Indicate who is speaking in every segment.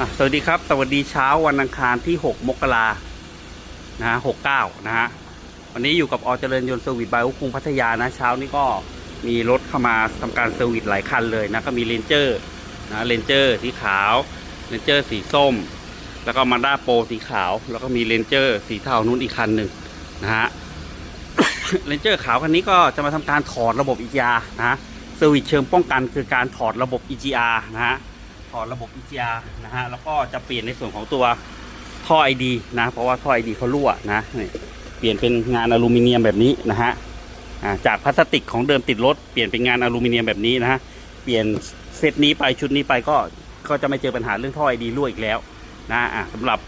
Speaker 1: ่ะสวัสดีครับ สวัสดีเช้าวันอังคารที่ 6 มกรานะฮะ69นะฮะ วันนี้อยู่กับออเจริญยนต์เซอร์วิสบายอุคุงพัทยานะ เช้านี้ก็มีรถเข้ามาทำการเซอร์วิสหลายคันเลยนะ ก็มีเรนเจอร์นะเรนเจอร์สีขาวเรนเจอร์สีส้ม แล้วก็มาด้าโปรสีขาว แล้วก็มีเรนเจอร์สีเทานู้นอีกคันหนึ่งนะฮะเรนเจอร์ขาวคันนี้ก็จะมาทำการถอดระบบ EGR นะฮะเซอร์วิสเชิงป้องกันคือการถอดระบบ EGR นะฮะ ถอดระบบ EGR นะฮะแล้วก็จะเปลี่ยนในส่วนของตัวท่อ ID นะ เพราะว่าท่อ ID เขารั่วนะเปลี่ยนเป็นงานอลูมิเนียมแบบนี้นะฮะจากพลาสติกของเดิมติดรถเปลี่ยนเป็นงานอลูมิเนียมแบบนี้นะฮะเปลี่ยนเซตนี้ไปชุดนี้ไปก็ก็จะไม่เจอปัญหาเรื่องท่อ ID รั่วอีกแล้วนะอะสำหรับ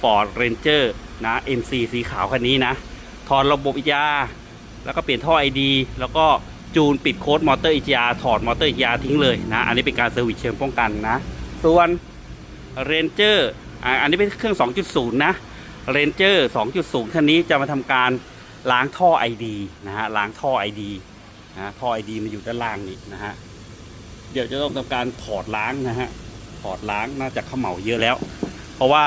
Speaker 1: Ford Ranger นะ MC สีขาวคันนี้นะถอดระบบ EGR แล้วก็เปลี่ยนท่อ ID แล้วก็ จูนปิดโค้ดมอเตอร์ EGR ถอดมอเตอร์ EGR ทิ้งเลยนะ อันนี้เป็นการเซอร์วิสเชิงป้องกันนะ ส่วน Ranger อ่าอันนี้เป็นเครื่อง 2.0 นะ Ranger 2.0 คันนี้จะมาทำการล้างท่อ ID นะฮะล้างท่อ ID นะท่อ ID มันอยู่ด้านล่างนี่นะฮะเดี๋ยวจะต้องทำการถอดล้างนะฮะถอดล้างน่าจะเขม่าเยอะแล้ว เพราะว่า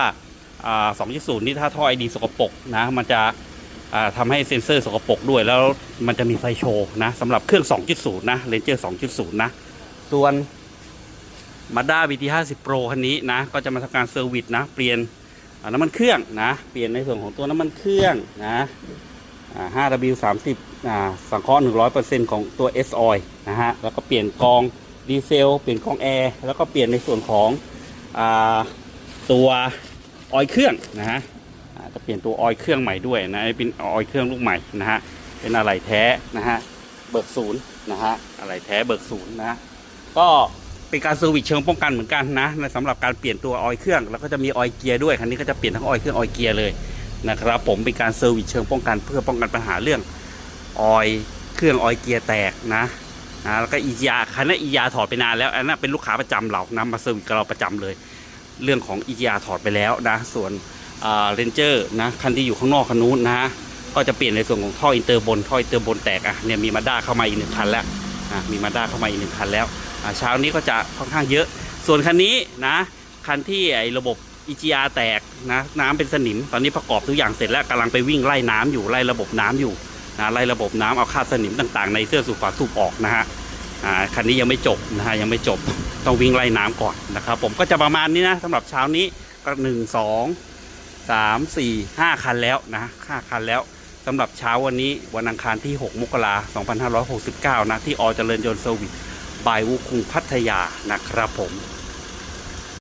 Speaker 1: อ่า2.0 นี่ถ้าท่อ ID สกปรกนะมันจะ อ่าทำให้เซ็นเซอร์สกปรกด้วย แล้วมันจะมีไฟโชว์นะสำหรับเครื่อง 2.0 นะ Ranger 2.0 นะ ส่วน Mazda BT 50 Pro คันนี้นะ ก็จะมาทำการเซอร์วิสนะ เปลี่ยนอ่าน้ำมันเครื่องนะ เปลี่ยนในส่วนของตัวน้ำมันเครื่องนะอ่า 5W 30อ่าสังเคราะห์ 100%ของตัว S Oil นะฮะ แล้วก็เปลี่ยนกองดีเซล เปลี่ยนกองแอร์ แล้วก็เปลี่ยนในส่วนของอ่าตัวออยล์เครื่องนะฮะอ่า จะเปลี่ยนตัวออยล์เครื่องใหม่ด้วยนะเป็นออยล์เครื่องลูกใหม่นะฮะเป็นอะไหล่แท้นะฮะเบิกศูนย์นะฮะอะไหล่แท้เบิกศูนย์นะก็เป็นการเซอร์วิสเชิงป้องกันเหมือนกันนะสำหรับการเปลี่ยนตัวออยล์เครื่องแล้วก็จะมีออยล์เกียร์ด้วยคันนี้ก็จะเปลี่ยนทั้งออยล์เครื่องออยล์เกียร์เลยนะครับผมเป็นการเซอร์วิสเชิงป้องกัน เพื่อป้องกันปัญหาเรื่องออยล์เครื่องออยล์เกียร์แตกนะนะแล้วก็อียาคันนั้นอียาถอดไปนานแล้วอันนั้นเป็นลูกค้าประจำเรานะมาเซอร์วิสกับเราประจำเลย เรื่องของอียาถอดไปแล้วนะส่วน เรนเจอร์นะคันที่อยู่ข้างนอกคันนู้นนะก็จะเปลี่ยนในส่วนของท่ออินเตอร์บนท่ออินเตอร์บนแตกอะเนี่ยมีมาด้าเข้ามาอีกหนึ่งคันแล้วอะมีมาด้าเข้ามาอีกหนึ่งคันแล้วเช้านี้ก็จะค่อนข้างเยอะ ส่วนคันนี้นะคันที่ไอ้ระบบ EGR แตกนะน้ำเป็นสนิม ตอนนี้ประกอบทุกอย่างเสร็จแล้วกำลังไปวิ่งไล่น้ำอยู่ไล่ระบบน้ำอยู่นะไล่ระบบน้ำเอาคราบสนิมต่างๆ ในเสื้อสูบฝาสูบออกนะฮะคันนี้ยังไม่จบนะฮะยังไม่จบต้องวิ่งไล่น้ำก่อนนะครับผมก็จะประมาณนี้นะสำหรับเช้านี้ก็หนึ่งสอง สามสี่ห้าคันแล้วนะห้าคันแล้วสำหรับเช้าวันนี้วันอังคารที่ 6 มกราคม2569 นะ ที่อเจริญยนต์เซอร์วิสบายวุคุงพัทยานะครับผม